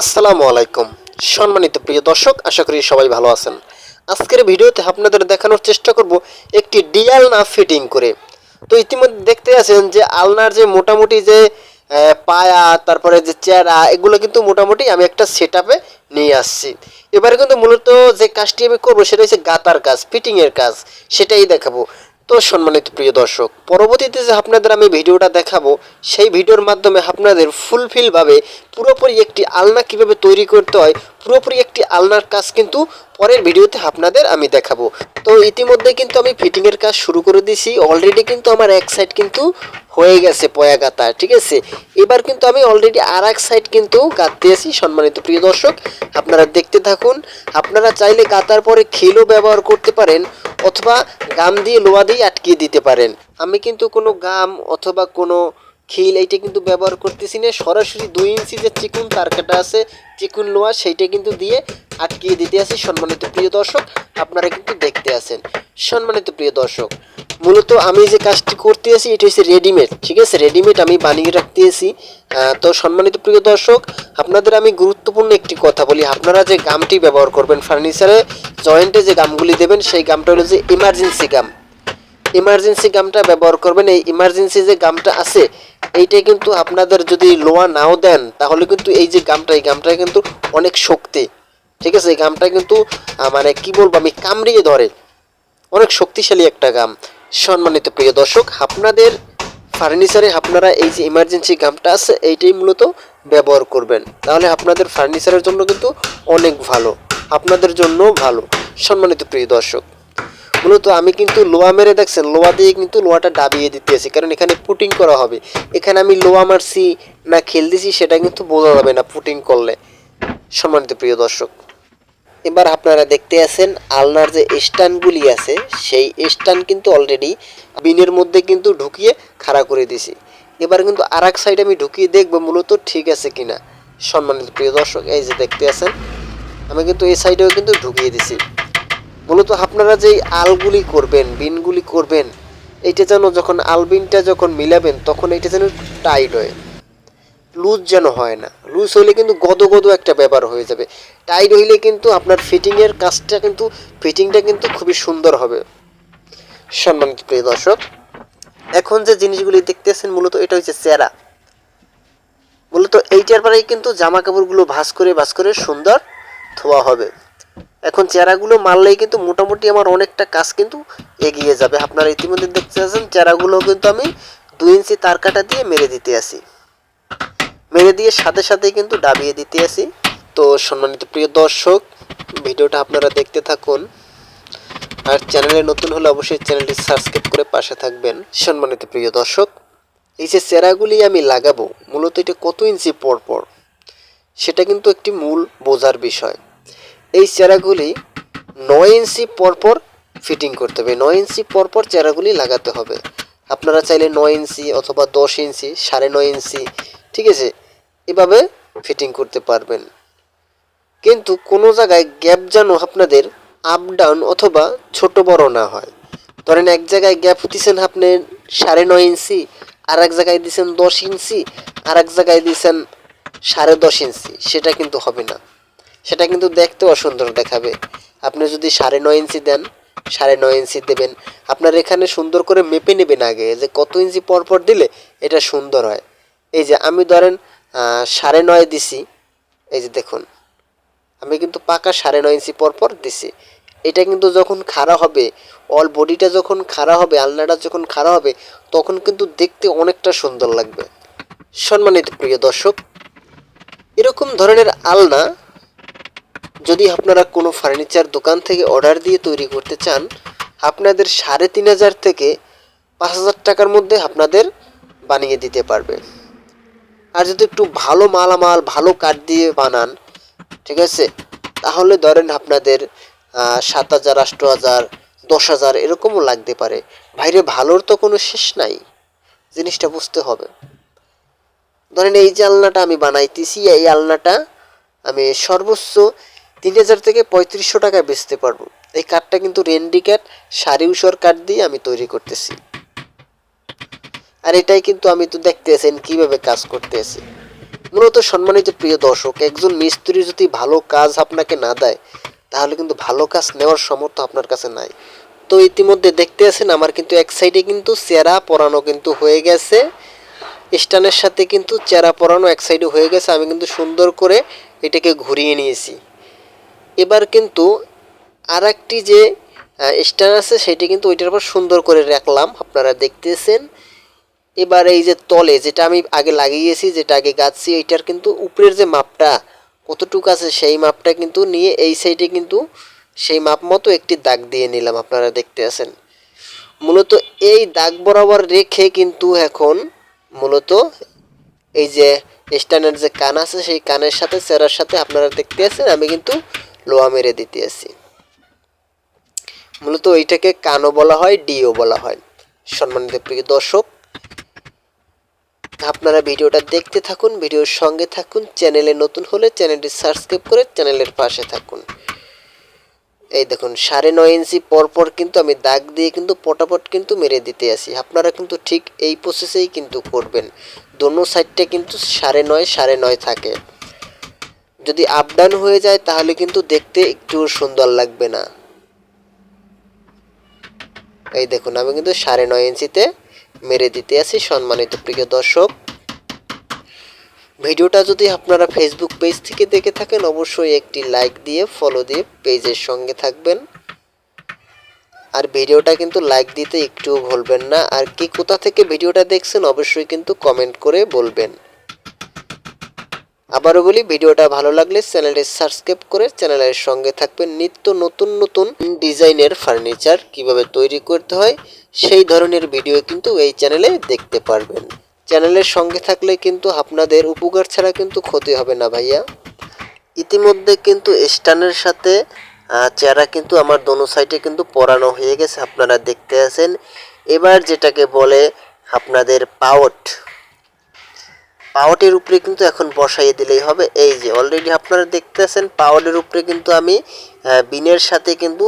আসসালামু আলাইকুম। সম্মানিত প্রিয় দর্শক, আশা করি সবাই ভালো আছেন। আজকের ভিডিওতে আপনাদের দেখানোর চেষ্টা করব একটি ডিয়াল না ফিটিং করে। তো ইতিমধ্যে দেখতে আছেন যে আলনার যে মোটামুটি যে পায়া, তারপরে যে চেরা, এগুলো কিন্তু মোটামুটি আমি একটা সেট নিয়ে আসছি। এবারে কিন্তু মূলত যে কাজটি আমি করব সেটা হচ্ছে গাতার কাজ ফিটিংয়ের কাজ, সেটাই দেখাবো। তো সম্মানিত প্রিয় দর্শক, পরবর্তীতে যে আপনাদের আমি ভিডিওটা দেখাবো, সেই ভিডিওর মাধ্যমে আপনাদের ফুলফিলভাবে পুরোপুরি একটি আলনা কীভাবে তৈরি করতে হয় পুরোপুরি একটি আলনার কাজ কিন্তু পরের ভিডিওতে আপনাদের আমি দেখাবো। তো ইতিমধ্যে কিন্তু আমি ফিটিংয়ের কাজ শুরু করে দিয়েছি। অলরেডি কিন্তু আমার এক সাইড কিন্তু হয়ে গেছে পয়া গাতা ঠিক আছে? এবার কিন্তু আমি অলরেডি আর এক সাইড কিন্তু গাঁততে আছি, সম্মানিত প্রিয় দর্শক, আপনারা দেখতে থাকুন। আপনারা চাইলে গাতার পরে খিলও ব্যবহার করতে পারেন, অথবা গাম দিয়ে লোয়া দিয়ে আটকিয়ে দিতে পারেন। আমি কিন্তু কোনো গাম অথবা কোনো খিল এইটা কিন্তু ব্যবহার করতেছি না। সরাসরি দুই ইঞ্চি যে চিকুন তার কাটা আছে, চিকুন লোয়া সেইটা কিন্তু দিয়ে আটকিয়ে দিতে আছি সম্মানিত প্রিয় দর্শক। আপনারা কিন্তু দেখতে আছেন। সম্মানিত প্রিয় দর্শক, মূলত আমি যে কাজটি করতে আছি, এটা হচ্ছে রেডিমেড, ঠিক আছে? রেডিমেড আমি বানিয়ে রাখতে আছি। তো সম্মানিত প্রিয় দর্শক, আপনাদের আমি গুরুত্বপূর্ণ একটি কথা বলি। আপনারা যে গামটি ব্যবহার করবেন ফার্নিচারে, জয়েন্টে যে গামগুলি দেবেন, সেই গামটা হলো যে ইমার্জেন্সি গাম। ইমার্জেন্সি গামটা ব্যবহার করবেন। এই ইমার্জেন্সি যে গামটা আছে এইটাই কিন্তু আপনাদের যদি লোয়া নাও দেন, তাহলে কিন্তু এই যে গামটা এই গামটা কিন্তু অনেক শক্তি। ঠিক আছে? এই গামটা কিন্তু মানে কি বলব আমি, কামড়িয়ে ধরে। অনেক শক্তিশালী একটা গাম সম্মানিত প্রিয় দর্শক, আপনাদের ফার্নিচারে আপনারা এই যে ইমার্জেন্সি গামটা আছে, এইটাই মূলত ব্যবহার করবেন। তাহলে আপনাদের ফার্নিচারের জন্য কিন্তু অনেক ভালো। আপনাদের জন্য ভালো। সম্মানিত প্রিয় দর্শক মূলত আমি কিন্তু লোয়া মেরে দেখছেন, লোয়া দিয়ে কিন্তু লোহাটা ডাবিয়ে দিতেছি, কারণ এখানে পুটিং করা হবে। এখানে আমি লোয়া মারছি না খেল দিছি, সেটা কিন্তু বোঝা যাবে না পুটিং করলে। সম্মানিত প্রিয় দর্শক, এবার আপনারা দেখতে আছেন আলনার যে স্ট্যান্ডগুলি আছে, সেই স্ট্যান্ড কিন্তু অলরেডি বিনের মধ্যে কিন্তু ঢুকিয়ে খাড়া করে দিছি। এবার কিন্তু আর এক সাইড আমি ঢুকিয়ে দেখব মূলত ঠিক আছে কিনা। সম্মানিত প্রিয় দর্শক, এই যে দেখতে আছেন, আমি কিন্তু এই সাইডেও কিন্তু ঢুকিয়ে দিছি। মূলত আপনারা যেই আলগুলি করবেন, বিনগুলি করবেন, এইটা যেন যখন আলবিনটা যখন মিলাবেন, তখন এটা যেন টাইট হয়। লুজ যেন হয় না। লুজ হলে কিন্তু গদ গদ একটা ব্যাপার হয়ে যাবে। টাইট হইলে কিন্তু আপনার ফিটিংয়ের কাজটা কিন্তু ফিটিংটা কিন্তু খুবই সুন্দর হবে। সম্মানিত প্রিয় দর্শক? এখন যে জিনিসগুলি দেখতেছেন, মূলত এটা হচ্ছে চেরা। মূলত এইটার পরেই কিন্তু জামা কাপড়গুলো ভাঁজ করে ভাঁজ করে সুন্দর ধোয়া হবে। এখন চেরাগুলো মারলেই কিন্তু মোটামুটি আমার অনেকটা কাজ কিন্তু এগিয়ে যাবে। আপনারা ইতিমধ্যে দেখতে পাচ্ছেন, চেরাগুলো কিন্তু আমি দুই ইঞ্চি তার কাটা দিয়ে মেরে দিতে আসি। মেরে দিয়ে সাথে সাথে কিন্তু ডাবিয়ে দিতে আসি। তো সম্মানিত প্রিয় দর্শক, ভিডিওটা আপনারা দেখতে থাকুন। আর চ্যানেলে নতুন হলে অবশ্যই চ্যানেলটি সাবস্ক্রাইব করে পাশে থাকবেন। সম্মানিত প্রিয় দর্শক, এই যে চেরাগুলি আমি লাগাবো, মূলত এটা কত ইঞ্চি পর পর সেটা কিন্তু একটি মূল বোঝার বিষয়। এই চেরাগুলি নয় ইঞ্চি পরপর ফিটিং করতে হবে। নয় ইঞ্চি পরপর চেরাগুলি লাগাতে হবে। আপনারা চাইলে নয় ইঞ্চি অথবা দশ ইঞ্চি, সাড়ে নয় ইঞ্চি, ঠিক আছে? এভাবে ফিটিং করতে পারবেন। কিন্তু কোনো জায়গায় গ্যাপ যেন আপনাদের আপ ডাউন অথবা ছোট বড় না হয়। ধরেন এক জায়গায় গ্যাপ দিচ্ছেন আপনি সাড়ে নয় ইঞ্চি আর এক জায়গায় দিচ্ছেন দশ ইঞ্চি আর এক জায়গায় দিচ্ছেন সাড়ে দশ ইঞ্চি। সেটা কিন্তু হবে না। সেটা কিন্তু দেখতে অসুন্দর দেখাবে। আপনি যদি সাড়ে নয় ইঞ্চি দেন, সাড়ে নয় ইঞ্চি দেবেন। আপনার এখানে সুন্দর করে মেপে নেবেন আগে, যে কত ইঞ্চি পর পর দিলে এটা সুন্দর হয়। এই যে আমি ধরেন সাড়ে নয় দিছি, এই যে দেখুন, আমি কিন্তু পাকা সাড়ে নয় ইঞ্চি পর পর দিছি। এটা কিন্তু যখন খাড়া হবে অল বডিটা যখন খাড়া হবে, আলনাটা যখন খাড়া হবে, তখন কিন্তু দেখতে অনেকটা সুন্দর লাগবে। সম্মানিত প্রিয় দর্শক, এরকম ধরনের আলনা যদি আপনারা কোনো ফার্নিচার দোকান থেকে অর্ডার দিয়ে তৈরি করতে চান, আপনাদের সাড়ে তিন হাজার থেকে পাঁচ হাজার টাকার মধ্যে আপনাদের বানিয়ে দিতে পারবে। আর যদি একটু ভালো মালামাল, ভালো কাঠ দিয়ে বানান, ঠিক আছে? তাহলে ধরেন আপনাদের সাত হাজার, আষ্ট হাজার, দশ হাজার এরকমও লাগতে পারে। বাইরে ভালোর তো কোনো শেষ নাই। জিনিসটা বুঝতে হবে। ধরেন এই যে আলনাটা আমি বানাইতেছি, এই আলনাটা আমি সর্বোচ্চ তিন হাজার থেকে পঁয়ত্রিশশো টাকায় বেচতে পারব। এই কাঠটা কিন্তু রেন্ডি কাঠ সারি উষর কাঠ দিয়ে আমি তৈরি করতেছি। আর এটাই কিন্তু আমি তো দেখতে আছেন কীভাবে কাজ করতে আছি। মূলত সম্মানিত প্রিয় দর্শক, একজন মিস্ত্রি যদি ভালো কাজ আপনাকে না দেয়, তাহলে কিন্তু ভালো কাজ নেওয়ার সমর্থ আপনার কাছে নাই। তো ইতিমধ্যে দেখতে আছেন, আমার কিন্তু এক সাইডে কিন্তু চেরা পরানো কিন্তু হয়ে গেছে। স্টানের সাথে কিন্তু চেরা পরানো এক সাইডে হয়ে গেছে, আমি কিন্তু সুন্দর করে এটাকে ঘুরিয়ে নিয়েছি। এবার কিন্তু আর যে স্ট্যান্ড আছে, সেটি কিন্তু ওইটার উপর সুন্দর করে রাখলাম, আপনারা দেখতেছেন। এবার এই যে তলে, যেটা আমি আগে লাগিয়েছি, যেটা আগে গাচ্ছি এইটার কিন্তু উপরের যে মাপটা, কতটুকু আছে, সেই মাপটা কিন্তু নিয়ে এই সাইডে কিন্তু সেই মাপ মতো একটি দাগ দিয়ে নিলাম, আপনারা দেখতে আছেন। মূলত এই দাগ বরাবর রেখে কিন্তু এখন মূলত এই যে স্ট্যান্ডের যে কান আছে, সেই কানের সাথে, চেরার সাথে আপনারা দেখতে আছেন, আমি কিন্তু লোহা মেরে দিতে আছি মূলত এইটাকে কানও বলা হয়, ডিও বলা হয়। সম্মানিত প্রিয় দর্শক, আপনারা ভিডিওটা দেখতে থাকুন, ভিডিওর সঙ্গে থাকুন, চ্যানেলে নতুন হলে চ্যানেলটি সাবস্ক্রাইব করে চ্যানেলের পাশে থাকুন। এই দেখুন, সাড়ে নয় ইঞ্চি পরপর কিন্তু আমি দাগ দিয়ে কিন্তু পটাপট কিন্তু মেরে দিতে আসি। আপনারা কিন্তু ঠিক এই প্রসেসেই কিন্তু করবেন। দোনো সাইডটা কিন্তু সাড়ে নয় সাড়ে নয় থাকে। যদি আপ ডাউন হয়ে যায়, তাহলে কিন্তু দেখতে একটু সুন্দর লাগবে না। এই দেখুন, আমি কিন্তু সাড়ে নয় ইঞ্চিতে মেরে দিতে আছি, সম্মানিত প্রিয় দর্শক। ভিডিওটা যদি আপনারা ফেসবুক পেজ থেকে দেখে থাকেন, অবশ্যই একটি লাইক দিয়ে ফলো দিয়ে পেজের সঙ্গে থাকবেন। আর ভিডিওটা কিন্তু লাইক দিতে একটুও ভুলবেন না। আর কি কোথা থেকে ভিডিওটা দেখছেন, অবশ্যই কিন্তু কমেন্ট করে বলবেন। আবারও বলি, ভিডিওটা ভালো লাগলে চ্যানেলটি সাবস্ক্রাইব করে চ্যানেলের সঙ্গে থাকবেন। নিত্য নতুন নতুন ডিজাইনের ফার্নিচার কীভাবে তৈরি করতে হয়, সেই ধরনের ভিডিও কিন্তু এই চ্যানেলে দেখতে পারবেন। চ্যানেলের সঙ্গে থাকলে কিন্তু আপনাদের উপকার ছাড়া কিন্তু ক্ষতি হবে না ভাইয়া। ইতিমধ্যে কিন্তু স্টানের সাথে চেহারা কিন্তু আমার দোনো সাইডে কিন্তু পরানো হয়ে গেছে, আপনারা দেখতে আছেন। এবার যেটাকে বলে আপনাদের পাওট পাওয়াটের উপরে কিন্তু এখন বসাইয়ে দিলেই হবে। এই যে অলরেডি আপনারা দেখতেছেন পাওয়াটের উপরে কিন্তু আমি বিনের সাথে কিন্তু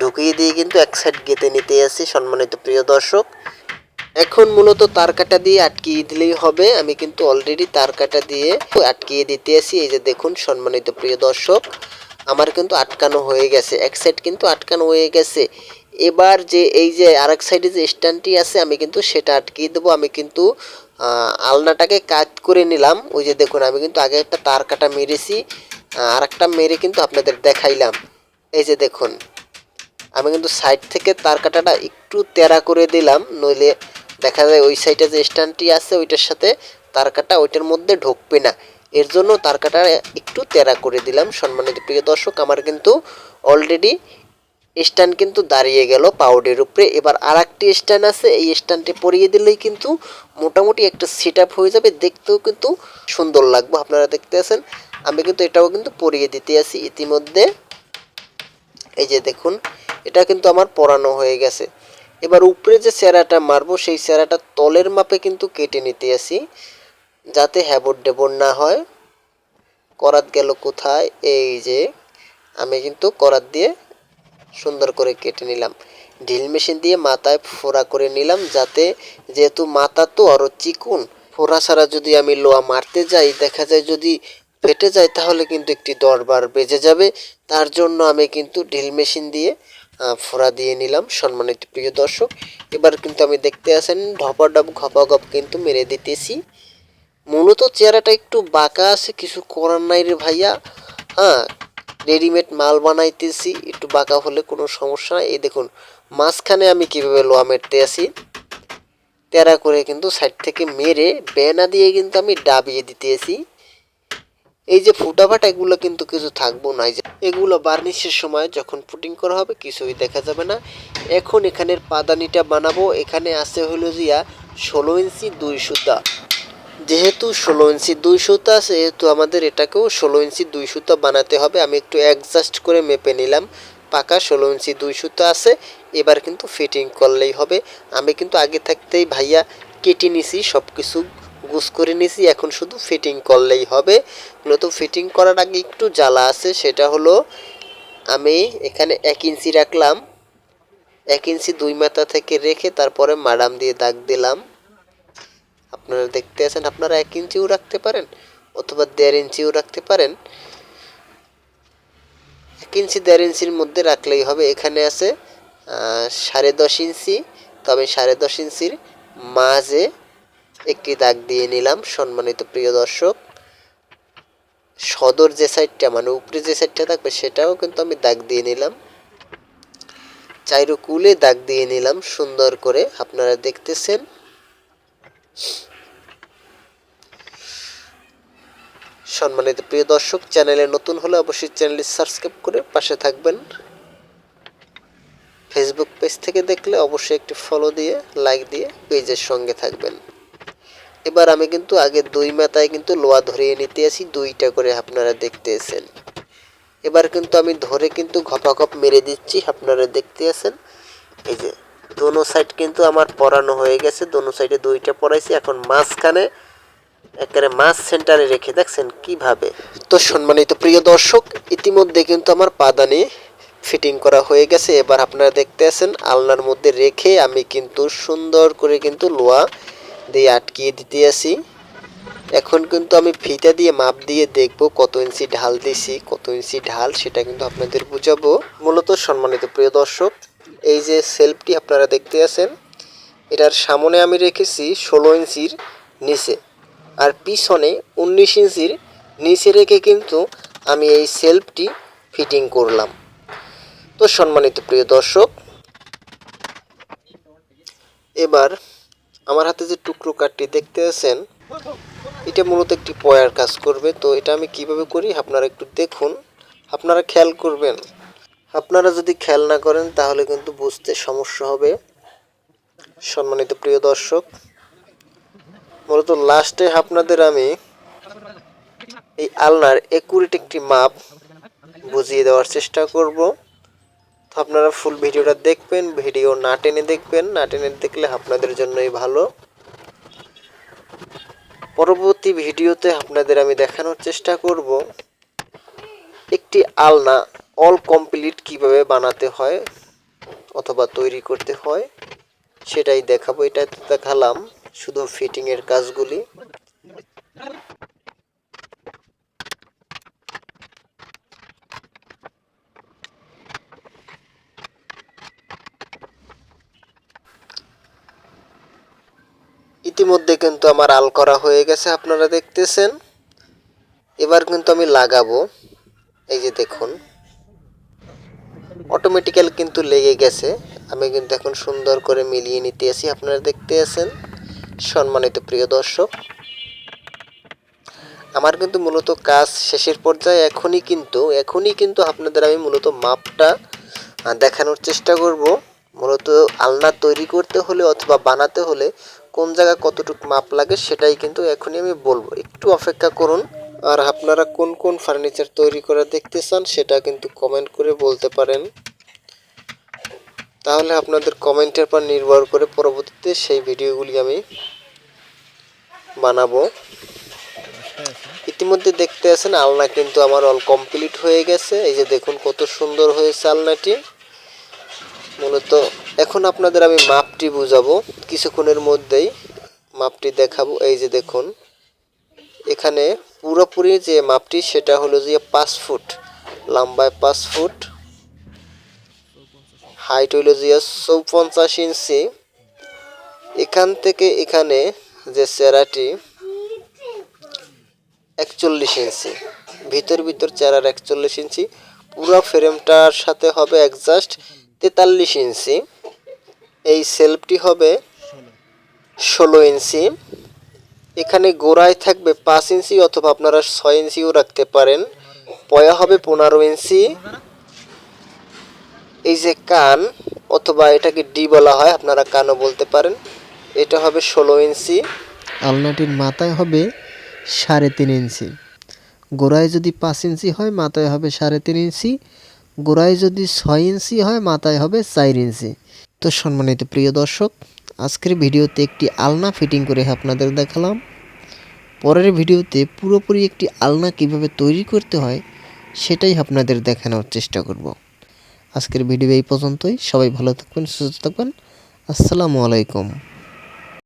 ঢুকিয়ে দিয়ে কিন্তু এক সাইড গেতে নিতে আসি সম্মানিত প্রিয় দর্শক। এখন মূলত তার কাটা দিয়ে আটকিয়ে দিলেই হবে। আমি কিন্তু অলরেডি তার কাটা দিয়ে আটকিয়ে দিতে আসি এই যে দেখুন, সম্মানিত প্রিয় দর্শক, আমার কিন্তু আটকানো হয়ে গেছে। এক সাইড কিন্তু আটকানো হয়ে গেছে। এবার যে এই যে আরেক সাইডে যে স্ট্যান্ডটি আছে, আমি কিন্তু সেটা আটকিয়ে দেবো। আমি কিন্তু আলনাটাকে কাজ করে নিলাম। ওই যে দেখুন, আমি কিন্তু আগে একটা তার কাটা মেরেছি আর একটা মেরে কিন্তু আপনাদের দেখাইলাম। এই যে দেখুন, আমি কিন্তু সাইড থেকে তার কাটাটা একটু তেরা করে দিলাম, নইলে দেখা যায় ওই সাইডে যে স্ট্যান্ডটি আছে, ওইটার সাথে তার কাটা ওইটার মধ্যে ঢুকবে না। এর জন্য তার কাটা একটু তেরা করে দিলাম। সম্মানিত প্রিয় দর্শক, আমার কিন্তু অলরেডি স্ট্যান্ড কিন্তু দাঁড়িয়ে গেল পাউডের উপরে। এবার আর একটি স্ট্যান্ড আছে, এই স্ট্যান্ডটি পরিয়ে দিলেই কিন্তু মোটামুটি একটা সেট হয়ে যাবে। দেখতেও কিন্তু সুন্দর লাগবে, আপনারা দেখতে আছেন। আমি কিন্তু এটাও কিন্তু পরিয়ে দিতে আছি ইতিমধ্যে। এই যে দেখুন, এটা কিন্তু আমার পরানো হয়ে গেছে। এবার উপরে যে চেরাটা মারবো, সেই চেরাটা তলের মাপে কিন্তু কেটে নিতে আসি যাতে হ্যাবর ডেবর না হয়। করাত গেল কোথায়? এই যে, আমি কিন্তু করাত দিয়ে সুন্দর করে কেটে নিলাম। ড্রিল মেশিন দিয়ে মাথায় ফোড়া করে নিলাম যাতে যেহেতু মাথা তো আরও চিকুন, ফোড়া ছাড়া যদি আমি লোহা মারতে যাই, দেখা যায় যদি ফেটে যায় তাহলে কিন্তু একটি দরবার বেজে যাবে। তার জন্য আমি কিন্তু ড্রিল মেশিন দিয়ে ফোড়া দিয়ে নিলাম, সম্মানিত প্রিয় দর্শক। এবার কিন্তু আমি দেখতে আছেন ঢপাডপ ঘপাঘপ কিন্তু মেরে দিতেছি। মূলত চেহারাটা একটু বাঁকা আছে, কিছু করার নাই রে ভাইয়া। হ্যাঁ রেডিমেড মাল বানাইতেছি, একটু বাঁকা হলে কোনো সমস্যা নাই। এই দেখুন, মাঝখানে আমি কীভাবে লোয়া মেরতে আসি তেরা করে কিন্তু সাইড থেকে মেরে বেনা দিয়ে কিন্তু আমি ডাবিয়ে দিতে আসি এই যে ফুটাফাটা, এগুলো কিন্তু কিছু থাকব না। যে এগুলো বার্নিশের সময় যখন পুটিং করা হবে, কিছুই দেখা যাবে না। এখন এখানের পাদানিটা বানাবো। এখানে আছে হলো জিয়া ষোলো ইঞ্চি দুই সুতা। যেহেতু ষোলো ইঞ্চি দুই সুতা, সেহেতু আমাদের এটাকেও ষোলো ইঞ্চি দুই সুতা বানাতে হবে। আমি একটু অ্যাডজাস্ট করে মেপে নিলাম। পাকা ষোলো ইঞ্চি দুই সুতা আছে। এবার কিন্তু ফিটিং করলেই হবে। আমি কিন্তু আগে থাকতেই ভাইয়া কেটে নিছি সব কিছু গুস করে নিছি। এখন শুধু ফিটিং করলেই হবে। মূলত ফিটিং করার আগে একটু জ্বালা আছে, সেটা হলো আমি এখানে এক ইঞ্চি রাখলাম। এক ইঞ্চি দুই মাথা থেকে রেখে তারপরে মাডাম দিয়ে দাগ দিলাম। আপনারা দেখতে আছেন, আপনারা এক ইঞ্চিও রাখতে পারেন অথবা দেড় ইঞ্চিও রাখতে পারেন। এক ইঞ্চি, দেড় ইঞ্চির মধ্যে রাখলেই হবে। এখানে আছে সাড়ে দশ ইঞ্চি। তবে সাড়ে দশ ইঞ্চির মাঝে একটি দাগ দিয়ে নিলাম, সম্মানিত প্রিয় দর্শক। সদর যে সাইডটা মানে উপরে যে সাইডটা থাকবে, সেটাও কিন্তু আমি দাগ দিয়ে নিলাম। চাইরো কুলে দাগ দিয়ে নিলাম, সুন্দর করে। আপনারা দেখতেছেন সম্মানিত প্রিয় দর্শক, চ্যানেলে নতুন হলে অবশ্যই চ্যানেলটি সাবস্ক্রাইব করে পাশে থাকবেন। ফেসবুক পেজ থেকে দেখলে অবশ্যই একটি ফলো দিয়ে লাইক দিয়ে পেজের সঙ্গে থাকবেন। এবার আমি কিন্তু আগে দুই মাথায় কিন্তু লোয়া ধরিয়ে নিতে আসি দুইটা করে আপনারা দেখতেছেন। এবার কিন্তু আমি ধরে কিন্তু ঘপাঘপ মেরে দিচ্ছি, আপনারা দেখতে আছেন। এই যে দোনো সাইড কিন্তু আমার পরানো হয়ে গেছে। দোনো সাইডে দুইটা পরাইছি। এখন মাঝখানে একেবারে মাছ সেন্টারে রেখে দেখছেন কীভাবে? তো সম্মানিত প্রিয় দর্শক ইতিমধ্যে কিন্তু আমার পাদানি ফিটিং করা হয়ে গেছে। এবার আপনারা দেখতে আছেন আলনার মধ্যে রেখে আমি কিন্তু সুন্দর করে কিন্তু লোয়া দিয়ে আটকিয়ে দিতে আসি এখন কিন্তু আমি ফিতা দিয়ে মাপ দিয়ে দেখব কত ইঞ্চি ঢাল দিছি কত ইঞ্চি ঢাল সেটা কিন্তু আপনাদের বুঝাবো। মূলত সম্মানিত প্রিয় দর্শক এই যে সেলফটি আপনারা দেখতে আছেন, এটার সামনে আমি রেখেছি ষোলো ইঞ্চির নিচে। আর পিছনে উনিশ ইঞ্চির নিচে রেখে কিন্তু আমি এই সেলফটি ফিটিং করলাম। তো সম্মানিত প্রিয় দর্শক, এবার আমার হাতে যে টুকরো কাঠটি দেখতে আছেন, এটা মূলত একটি পয়ার কাজ করবে। তো এটা আমি কীভাবে করি আপনারা একটু দেখুন। আপনারা খেয়াল করবেন আপনারা যদি খেয়াল না করেন, তাহলে কিন্তু বুঝতে সমস্যা হবে। সম্মানিত প্রিয় দর্শক, মূলত লাস্টে আপনাদের আমি এই আলনার একুরেট একটি মাপ বুঝিয়ে দেওয়ার চেষ্টা করব। তো আপনারা ফুল ভিডিওটা দেখবেন, ভিডিও না টেনে দেখবেন, না টেনে দেখলে আপনাদের জন্যই ভালো। পরবর্তী ভিডিওতে আপনাদের আমি দেখানোর চেষ্টা করব। একটি আলনা অল কমপ্লিট কীভাবে বানাতে হয় অথবা তৈরি করতে হয়, সেটাই দেখাবো। এটা দেখালাম শুধু ফিটিং এর কাজগুলি। ইতিমধ্যে কিন্তু আমার আল করা হয়ে গেছে, আপনারা দেখতেছেন। এবার কিন্তু আমি লাগাবো। এই যে দেখুন অটোমেটিক্যাল কিন্তু লেগে গেছে। আমি কিন্তু এখন সুন্দর করে মিলিয়ে নিতে আসি আপনারা দেখতে আছেন, সম্মানিত প্রিয় দর্শক। আমার কিন্তু মূলত কাজ শেষের পর্যায়ে এখনই কিন্তু এখনই কিন্তু আপনাদের আমি মূলত মাপটা দেখানোর চেষ্টা করব। মূলত আলনা তৈরি করতে হলে অথবা বানাতে হলে কোন জায়গায় কতটুকু মাপ লাগে সেটাই কিন্তু এখনই আমি বলব। একটু অপেক্ষা করুন আর আপনারা কোন কোন ফার্নিচার তৈরি করা দেখতে চান সেটা কিন্তু কমেন্ট করে বলতে পারেন। তাহলে আপনাদের কমেন্টের পর নির্ভর করে পরবর্তীতে সেই ভিডিওগুলি আমি বানাবো। ইতিমধ্যে দেখতে আছেন, আলনা কিন্তু আমার অল কমপ্লিট হয়ে গেছে। এই যে দেখুন কত সুন্দর হয়েছে আলনাটি। মূলত এখন আপনাদের আমি মাপটি বুঝাবো, কিছুক্ষণের মধ্যেই মাপটি দেখাবো। এই যে দেখুন। এখানে পুরোপুরি যে মাপটি, সেটা হলো যে পাঁচ ফুট। লম্বায় পাঁচ ফুট। হাইট হইল যে চৌপঞ্চাশ ইঞ্চি। এখান থেকে এখানে যে চেরাটি, একচল্লিশ ইঞ্চি। ভিতর ভিতর চেরার একচল্লিশ ইঞ্চি। পুরো ফ্রেমটার সাথে হবে একজাস্ট তেতাল্লিশ ইঞ্চি। এই সেলফটি হবে ষোলো ইঞ্চি। এখানে গোড়ায় থাকবে পাঁচ ইঞ্চি অথবা আপনারা ছয় ইঞ্চিও রাখতে পারেন। পয়া হবে পনেরো ইঞ্চি। এই যে কান, অথবা এটাকে ডি বলা হয়, আপনারা কানও বলতে পারেন। এটা হবে ষোলো ইঞ্চি। আলনাটির মাথায় হবে সাড়ে তিন ইঞ্চি। গোড়ায় যদি পাঁচ ইঞ্চি হয়, মাথায় হবে সাড়ে তিন ইঞ্চি। গোড়ায় যদি ছয় ইঞ্চি হয়, মাথায় হবে চার ইঞ্চি। তো সম্মানিত প্রিয় দর্শক আজকের ভিডিওতে একটি আলনা ফিটিং করে আপনাদের দেখালাম। পরের ভিডিওতে পুরোপুরি একটি আলনা কীভাবে তৈরি করতে হয়, সেটাই আপনাদের দেখানোর চেষ্টা করব। আজকের ভিডিও এই পর্যন্তই। সবাই ভালো থাকবেন, সুস্থ থাকবেন। আসসালামু আলাইকুম।